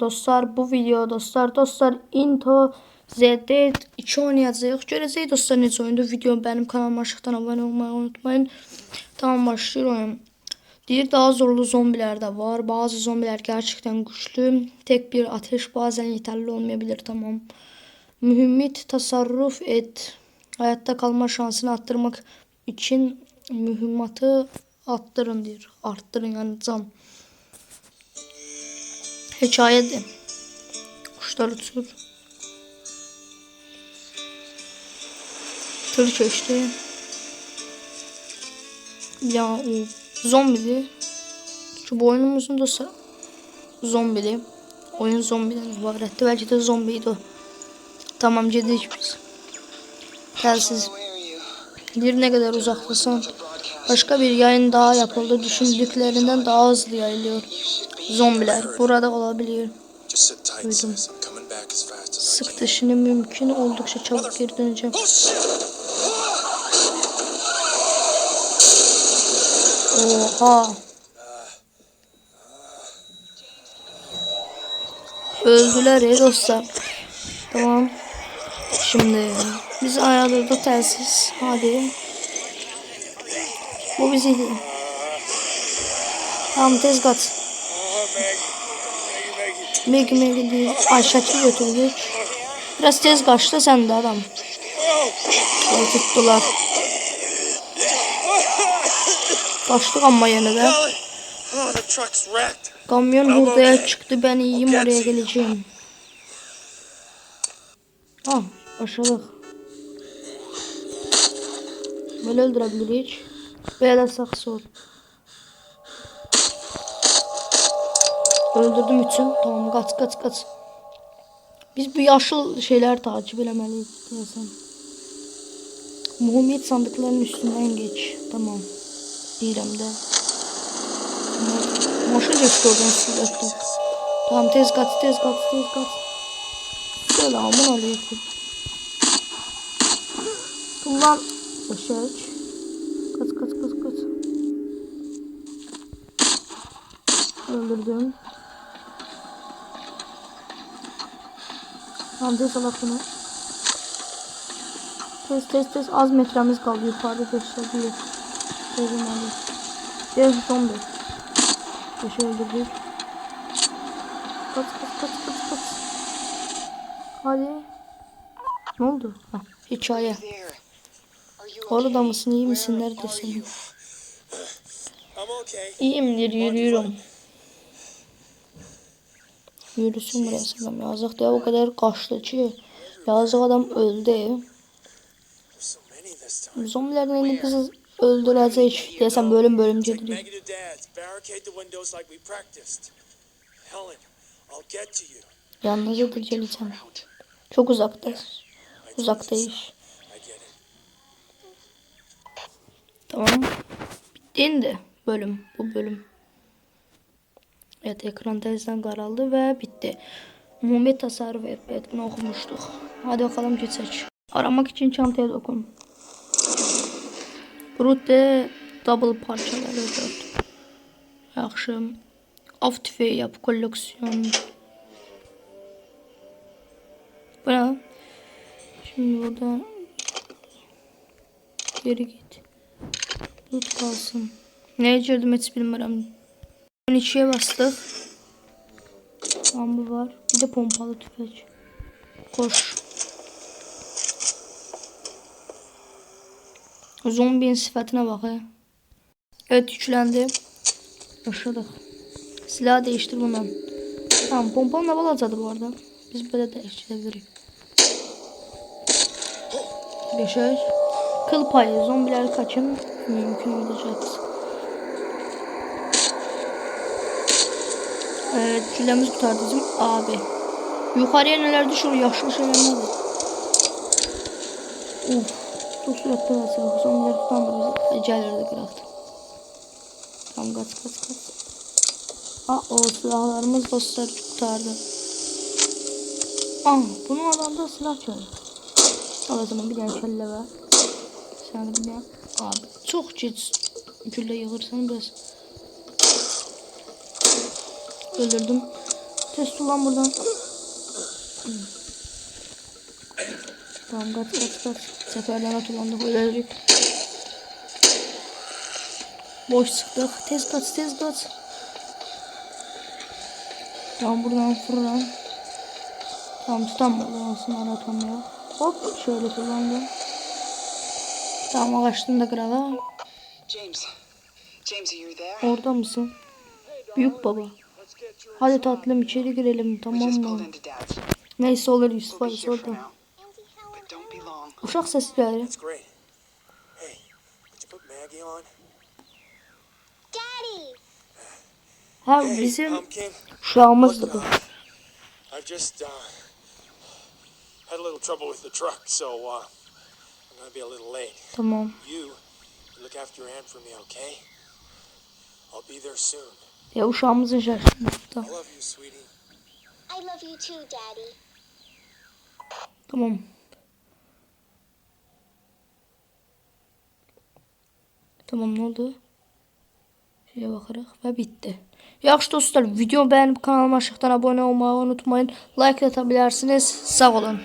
Dostlar bu video dostlar dostlar Into ZD 2 oynayacağıq. Görəcəyik dostlar necə oyundur. Video benim kanalıma aşağıdan abone olmayı unutmayın. Tamam başlıyor oyun. Deyir daha zorlu zombiler de var. Bazı zombiler gerçekten güçlü. Tek bir ateş bazen yeterli olmayabilir tamam. Mühimmit tasarruf et. Hayatta kalma şansını arttırmak için mühimmatı arttırın diyor. Arttırın yani can. Hikayedir. Kuşları tür. Tır çeşidi. Ya o zombili. Şu bu oyunumuzun da zombili. Oyun zombiden ibaretti. Belki de zombiydi o. Tamam cedik biz. Telsiz. Bir ne kadar uzaktasın. Başka bir yayın daha yapıldı. Düşündüklerinden daha hızlı yayılıyor. Zombiler burada tight, Duydum. Sık dişini mümkün oldukça çabuk geri döneceğim. Oh! Oha. Öldüler ya dostlar. Tamam. Şimdi biz ayarladık telsiz. Hadi. Bu bizi Tamam tez kat. Meg Meg değil. Aşağı götürdük. Biraz tez kaçtı sen de adam. O tuttular. Kaçtık ama yine de. Kamyon hurdaya çıktı. Ben iyiyim oraya geleceğim. Ha başladık. Böyle öldürebilir hiç. Böyle saksı ol. Öldürdüm üçün. Tamam kaç kaç kaç. Biz bu yaşlı şeyler takip eləmeliyiz diyorsan. Muhammed sandıkların üstünden geç. Tamam. Deyirəm də. Ma- Maşın geçti oradan sürekli. Tamam tez kaç tez kaç tez kaç. Selamun aleyküm. Kullan. Başa üç. Öldürdüm. Alak bunu. Tez tez tez az metremiz kaldı yukarıda gösteriyor. Tezim alıyor. Tez zombi. Beşi öldürdük. Kaç kaç kaç kaç kaç. Hadi. Ne oldu? Ha, hikaye. Orada mısın iyi misin neredesin? İyiyimdir yürüyorum. Yürüsün buraya adam yazık diye o kadar kaçtı ki. Yazık adam öldü. Zombilerden elini bizi öldürecek desem bölüm bölüm you. Yalnızca geleceğim. Çok uzakta. Uzaktayız. İt. Tamam. Bitti bölüm. Bu bölüm. Evet ekran tezden karaldı ve bitti. Muhammed tasarruf. Bunu okumuştuk. Hadi bakalım geçeç. Aramak için çantaya dokun. Brute double parçaları dört. Yaxşı. Av tüfeği yap. Koleksiyon. Bu ne? Şimdi burada geri git. Tut kalsın. Neye girdim hiç bilmirəm. 12'ye bastık. Tamam bu var. Bir de pompalı tüfek. Koş. Zombinin sıfatına bak. Evet yüklendi. Başladık. Silah değiştir bundan. Tamam pompalı ne balacadı bu arada. Biz böyle değiştirebiliriz. Yaşar. Kıl payı. Zombiler kaçın. Mümkün olacak. Evet, cüllemiz kurtardı bizim abi. Yukarıya neler düşüyor? Yaşlı şeyler nedir? Uf, çok süratli basıyor. Zombiler tutan da bizi ecelerde bıraktı. Tamam kaç kaç kaç. Aa, o silahlarımız dostları kurtardı. Aa, bunun adamda silah çaldı. Al o zaman bir tane kelle ver. Sen bir tane. Abi çok ciddi gülle yığırsan biraz. Öldürdüm. Test ulan buradan. Tamam kaç kaç kaç. Seferden atılandık ölerik. Boş sıktık. Tez kaç tez kaç. Tamam buradan fırlan. Tamam tutamıyor. Aslında atamıyor. Hop şöyle kullandım. Tamam kaçtım da krala. James. James, are you there? Orada mısın? Büyük baba. Hadi tatlım içeri girelim tamam mı? Neyse olur Yusuf be long. Uşak on? Daddy! Ha bizim uşağımızdı bu. Just uh, had a little trouble with the truck, so uh, I'm gonna be a little late. Tamam. You look after your aunt for me, okay? I'll be there soon. Ya uşağımızın Daddy. Tamam. Tamam ne oldu? Şeye bakarak ve bitti. Yaxşı dostlar, video beğenip kanalıma aşağıdan abone olmayı unutmayın. Like atabilirsiniz. Sağ olun.